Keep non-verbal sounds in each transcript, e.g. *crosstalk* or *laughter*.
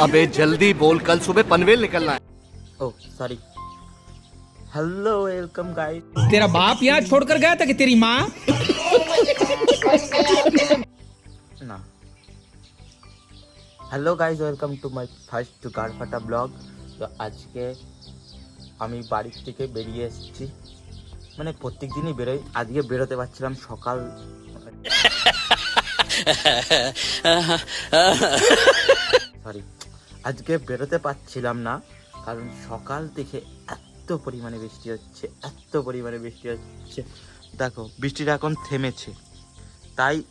अबे जल्दी बोल कल सुबह पनवेल निकलना है ও সরি হ্যালো ওয়েলকাম গাইস तेरा बाप यहाँ छोड़कर गया था कि तेरी माँ না hello guys welcome to my first গাড়ফাটা blog তো আজকে আমি বাড়ির থেকে বেরিয়ে এসেছি মানে প্রত্যেক দিনই বেরোই আজকে বেরোতে পারছিলাম সকাল *laughs* সরি আজকে বেরোতে পারছিলাম না কারণ সকাল থেকে এত পরিমাণে বৃষ্টি হচ্ছে এত পরিমাণে বৃষ্টি হচ্ছে। দেখো বৃষ্টিটা এখন থেমেছে। তাই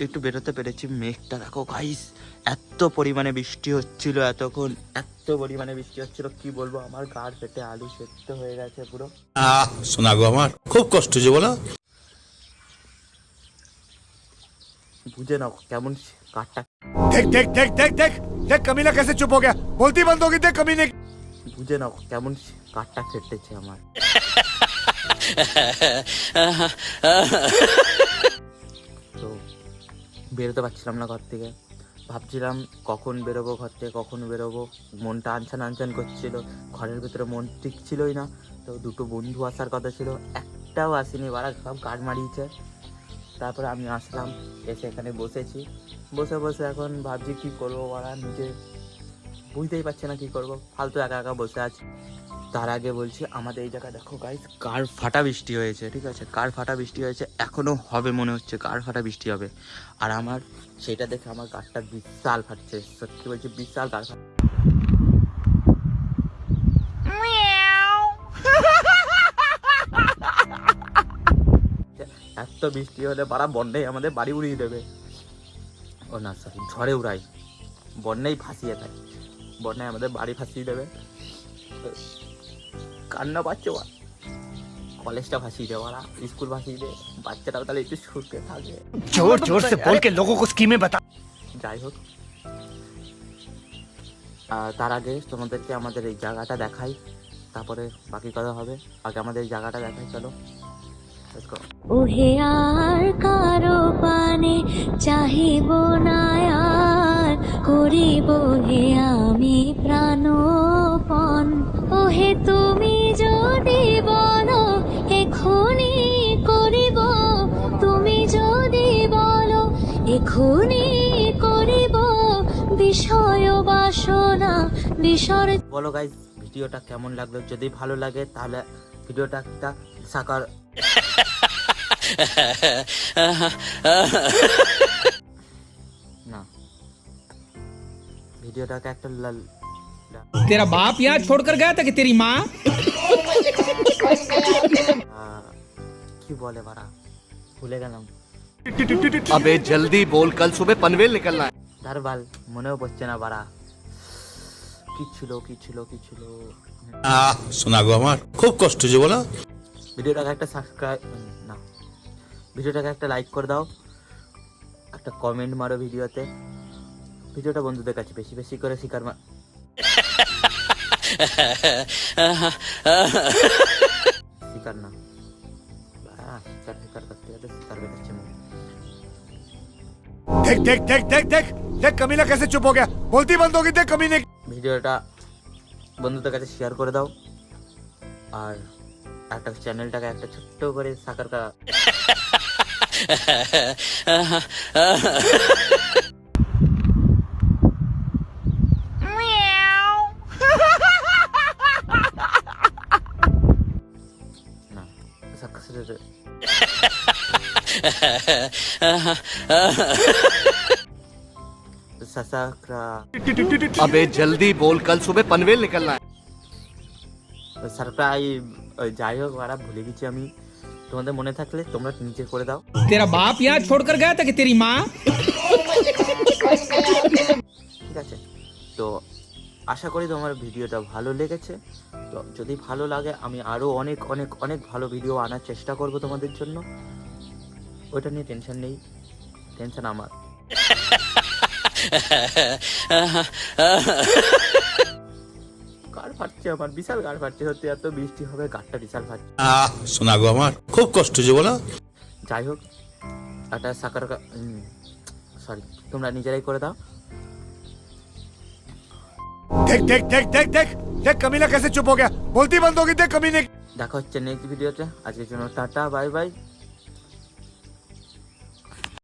একটু বেরোতে পেরেছি। মেঘটা দেখো গাইস এত পরিমাণে বৃষ্টি হচ্ছিল এতক্ষণ। এত পরিমাণে বৃষ্টি হচ্ছিল কি বলব? আমার গাড় ফেটে আলু সেদ্ধ হয়ে গেছে পুরো। আহ শোনা গো আমার খুব কষ্ট যে বলো। বুঝে নাও কেমন কাঠটা। দেখ দেখ দেখ দেখ দেখ দেখ কামিলা কেসে চুপ হো গেয়া বলতি বন্ধ হোগি দেখ কামিনে। বুঝে নাও কেমন কাঠটা ফেটেছে আমার। তো বেরোতে পারছিলাম না ঘর থেকে। ভাবছিলাম কখন বেরোবো ঘর থেকে কখন বেরোবো। মনটা আনছান আনছান করছিল ঘরের ভেতরে মন ঠিকছিলই না। তো দুটো বন্ধু আসার কথা ছিল একটাও আসিনি বারা সব কাঠ মারিয়েছে। তারপরে আমি আসলাম, এসে এখানে বসেছি। বসে বসে এখন ভাবছি কি করব ওরা নিজে বুঝতেই পারছে না কি করব। ফালতু একা একা বসে আছি। তার আগে বলছি, আমাদের এই জায়গায় দেখো গাইস কার ফাটা বৃষ্টি হয়েছে, ঠিক আছে? কার ফাটা বৃষ্টি হয়েছে? এখনও হবে মনে হচ্ছে, কার ফাটা বৃষ্টি হবে? আর আমার, সেটা দেখে আমার গাছটা বিশাল ফাটছে, সত্যি বলছি বিশাল গাছ তো বৃষ্টি হলে বারা বন্যাই আমাদের বাড়ি উড়িয়ে দেবে। ও না সরি ঝড়ে উড়াই বন্যাই ফাঁসিয়ে দেয় বন্যায় আমাদের বাড়ি ফাঁসিয়ে দেবে। কান্না পাচ্ছে কলেজটা ভাসিয়ে দেয় ওরা স্কুল ভাসিয়ে দেয় বাচ্চাটাও তাহলে একটু সুরতে থাকে। জোর জোর সে বল কে কো স্কিমে বাতা যাই হোক তার আগে তোমাদেরকে আমাদের এই জায়গাটা দেখাই তারপরে বাকি কথা হবে। আগে আমাদের এই জায়গাটা দেখাই চলো ওহে আর কারও পানে চাহিব না আর করিব হে আমি প্রাণপণ। ওহে তুমি যদি বলো, এখনি করিব। তুমি যদি বলো, এখনি করিব। বিষয় বাসনা বিসর বলো গাইজ ভিডিওটা কেমন লাগল? যদি ভালো লাগে তাহলে ভিডিওটা একটা সাকার না। ভিডিওটাকে একটা তেরা বাপ ইয়া ছোড় কর গয়া তা তেরি মা কি বলে বারা ভুলে গেলাম আবে জলদি বল কাল সুবে পনবেল নিকলনা ধারবাল মনেও পড়ছে না বাড়া কি ছিল কি ছিল কি ছিল আহ শোনাগো আমার খুব কষ্ট যে বলো ভিডিওটাকে একটা সাবস্ক্রাইব না ভিডিওটাকে একটা লাইক করে দাও একটা কমেন্ট মারো ভিডিওতে। ভিডিওটা বন্ধুদের কাছে বেশি বেশি করে শিকার মার শিকার না। শিকার শিকার করতে গেলে দেখ দেখ দেখ কমিলা কেসে চুপ হো গেয়া বলতি বন্ধ হো গই দেখ ভিডিওটা বন্ধুদের কাছে শেয়ার করে দাও। আর একটা চ্যানেলটাকে একটা ছোট্ট করে সাকার করা *laughs* না সাকসেস সাসাকরা अबे जल्दी बोल कल सुबह पनवेल निकलना है ওই যাই হোক আর ভুলে গেছি আমি। তোমাদের মনে থাকলে তোমরা নিচে করে দাও। তেরা বাপ ইয়া ছোড় কর গায়া তাকে তেরি মা ঠিক আছে। তো আশা করি তোমার ভিডিওটা ভালো লেগেছে। তো যদি ভালো লাগে আমি আরও অনেক অনেক অনেক ভালো ভিডিও আনার চেষ্টা করব তোমাদের জন্য। ওইটা নিয়ে টেনশন নেই। টেনশন আমার। *laughs* ফাটছে আমার বিশাল ফাটছে। সত্যি এত বৃষ্টি হবে বিশাল ফাটছে। শোনা গো আমার খুব কষ্ট যে বলো। যাই হোক একটা সাকার সরি তোমরা নিজেরাই করে দাও। দেখ দেখ দেখ দেখ দেখ দেখ কামিলা কেসে চুপ হো গয়া বলতি বন্ধ হয়ে দেখ কামিনে দেখা হচ্ছে নেক্সট ভিডিওতে আজকের জন্য টাটা বাই বাই